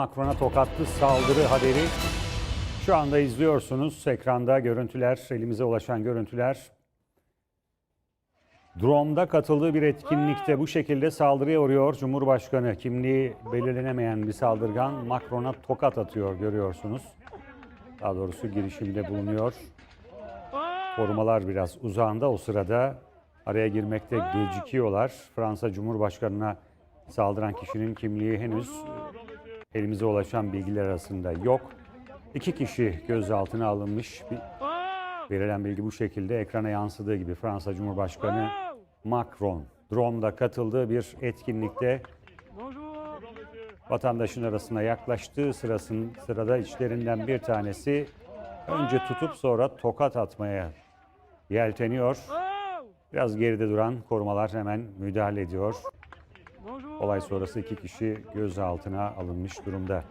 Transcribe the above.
Macron'a tokatlı saldırı haberi şu anda izliyorsunuz. Ekranda görüntüler, elimize ulaşan görüntüler. Drone'da katıldığı bir etkinlikte bu şekilde saldırıya uğruyor Cumhurbaşkanı. Kimliği belirlenemeyen bir saldırgan Macron'a tokat atıyor görüyorsunuz. Daha doğrusu girişimde bulunuyor. Korumalar biraz uzağında o sırada araya girmekte gecikiyorlar. Fransa Cumhurbaşkanı'na saldıran kişinin kimliği henüz elimize ulaşan bilgiler arasında yok. İki kişi gözaltına alınmış. Verilen bilgi bu şekilde ekrana yansıdığı gibi Fransa Cumhurbaşkanı Macron drone'da katıldığı bir etkinlikte vatandaşın arasına yaklaştığı sırasın, sırada içlerinden bir tanesi önce tutup sonra tokat atmaya yelteniyor. Biraz geride duran korumalar hemen müdahale ediyor. Olay sonrası iki kişi gözaltına alınmış durumda.